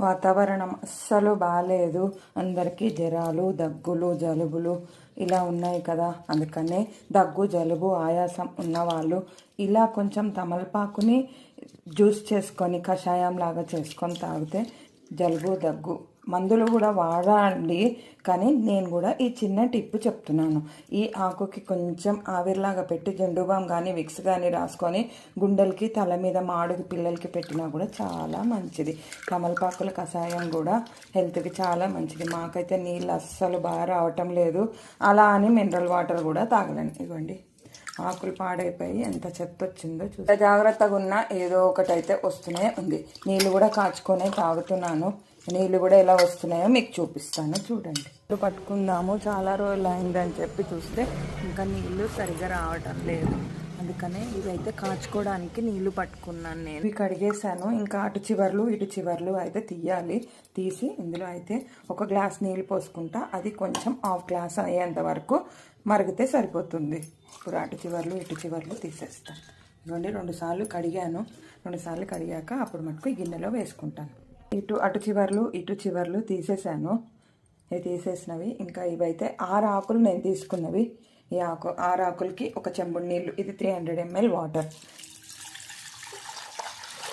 వాతావరణం అస్సలు బాగాలేదు అందరికీ జ్వరాలు దగ్గులు జలుబులు ఇలా ఉన్నాయి కదా. అందుకనే దగ్గు జలుబు ఆయాసం ఉన్నవాళ్ళు ఇలా కొంచెం తమలపాకుని జ్యూస్ చేసుకొని కషాయం లాగా చేసుకొని తాగితే జలుబు దగ్గు మందులు కూడా వాడండి కానీ నేను కూడా ఈ చిన్న టిప్ చెప్తున్నాను. ఈ ఆకుకి కొంచెం ఆవిరిలాగా పెట్టి జండుబామ్ కానీ విక్స్ కానీ రాసుకొని గుండెలకి తల మీద మాడుకి పిల్లలకి పెట్టినా కూడా చాలా మంచిది. కమలపాకుల కషాయం కూడా హెల్త్కి చాలా మంచిది. మాకైతే నీళ్ళు అస్సలు బాగా రావటం లేదు. అలా అని మినరల్ వాటర్ కూడా తాగలేను. ఇవ్వండి ఆకులు పాడైపోయి ఎంత చెత్త వచ్చిందో చూసి. జాగ్రత్తగా ఉన్నా ఏదో ఒకటైతే వస్తూనే ఉంది. నీళ్ళు కూడా కాచుకొని తాగుతున్నాను. నీళ్ళు కూడా ఎలా వస్తున్నాయో మీకు చూపిస్తాను. చూడండి. నీళ్ళు పట్టుకుందాము. చాలా రోజులు అయిందని చెప్పి చూస్తే ఇంకా నీళ్ళు సరిగా రావటం లేదు. అందుకనే ఇదైతే కాచుకోవడానికి నీళ్ళు పట్టుకున్నాను నేను. ఇవి కడిగేసాను ఇంకా అటు చివర్లు ఇటు చివర్లు అయితే తీయాలి. తీసి ఇందులో అయితే ఒక గ్లాస్ నీళ్ళు పోసుకుంటా. అది కొంచెం హాఫ్ గ్లాస్ అయ్యేంత వరకు మరిగితే సరిపోతుంది. ఇప్పుడు అటు చివర్లు ఇటు చివర్లు తీసేస్తాను ఇవ్వండి రెండు సార్లు కడిగాను. రెండు సార్లు కడిగాక అప్పుడు మటుకు గిన్నెలో వేసుకుంటాను. ఇటు అటు చివర్లు ఇటు చివర్లు తీసేసాను. ఇవి తీసేసినవి. ఇంకా ఇవైతే ఆరు ఆకులు నేను తీసుకున్నవి. ఈ ఆకు ఆరు ఆకులకి ఒక చెంబుడు నీళ్ళు ఇది three hundred ml water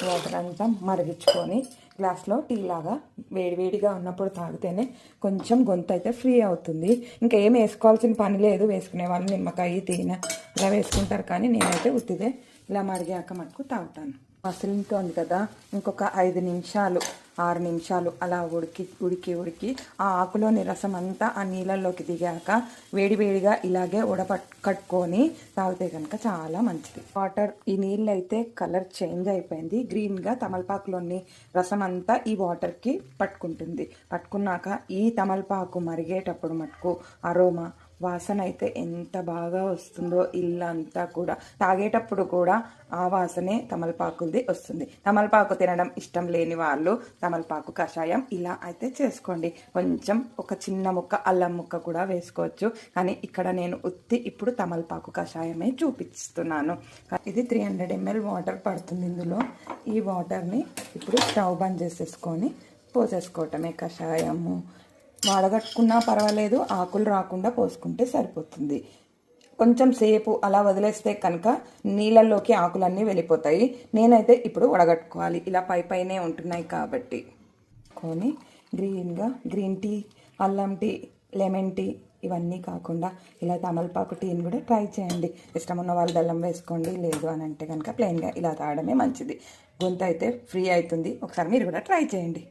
water అంతా మరిగించుకొని గ్లాస్లో టీ లాగా వేడివేడిగా ఉన్నప్పుడు తాగితేనే కొంచెం గొంతు అయితే ఫ్రీ అవుతుంది. ఇంకా ఏం వేసుకోవాల్సిన పని లేదు. వేసుకునే వాళ్ళు నిమ్మకాయ తేనె ఇలా వేసుకుంటారు కానీ నేనైతే ఉత్తిదే ఇలా మరిగాక మటుకు తాగుతాను. మసిలితోంది కదా? ఇంకొక ఐదు నిమిషాలు ఆరు నిమిషాలు అలా ఉడికి ఉడికి ఉడికి ఆ ఆకులోని రసం అంతా ఆ నీళ్ళల్లోకి దిగాక వేడివేడిగా ఇలాగే ఉడపట్ కట్టుకొని తాగితే కనుక చాలా మంచిది. వాటర్ ఈ నీళ్ళు అయితే కలర్ చేంజ్ అయిపోయింది. గ్రీన్గా తమలపాకులోని రసం అంతా ఈ వాటర్కి పట్టుకుంటుంది. పట్టుకున్నాక ఈ తమలపాకు మరిగేటప్పుడు మటుకు అరోమా వాసన అయితే ఎంత బాగా వస్తుందో ఇల్లంతా కూడా. తాగేటప్పుడు కూడా ఆ వాసనే తమలపాకుది వస్తుంది. తమలపాకు తినడం ఇష్టం లేని వాళ్ళు తమలపాకు కషాయం ఇలా అయితే చేసుకోండి. కొంచెం ఒక చిన్న ముక్క అల్లం ముక్క కూడా వేసుకోవచ్చు. కానీ ఇక్కడ నేను ఉత్తి ఇప్పుడు తమలపాకు కషాయమే చూపిస్తున్నాను. ఇది త్రీ హండ్రెడ్ ఎంఎల్ వాటర్ పడుతుంది ఇందులో. ఈ వాటర్ని ఇప్పుడు స్టవ్ బంద్ చేసేసుకొని పోసేసుకోవటమే కషాయము. వాడగట్టుకున్నా పర్వాలేదు ఆకులు రాకుండా పోసుకుంటే సరిపోతుంది. కొంచెం సేపు అలా వదిలేస్తే కనుక నీళ్ళల్లోకి ఆకులన్నీ వెళ్ళిపోతాయి. నేనైతే ఇప్పుడు వడగట్టుకోవాలి. ఇలా పై పైనే ఉంటున్నాయి కాబట్టి. కొని గ్రీన్గా గ్రీన్ టీ అల్లం టీ లెమన్ టీ ఇవన్నీ కాకుండా ఇలా తమలపాకు టీని కూడా ట్రై చేయండి. ఇష్టం ఉన్న వాళ్ళు బెల్లం వేసుకోండి లేదు అని అంటే కనుక ప్లెయిన్గా ఇలా తాగడమే మంచిది. గొంతు అయితే ఫ్రీ అవుతుంది. ఒకసారి మీరు కూడా ట్రై చేయండి.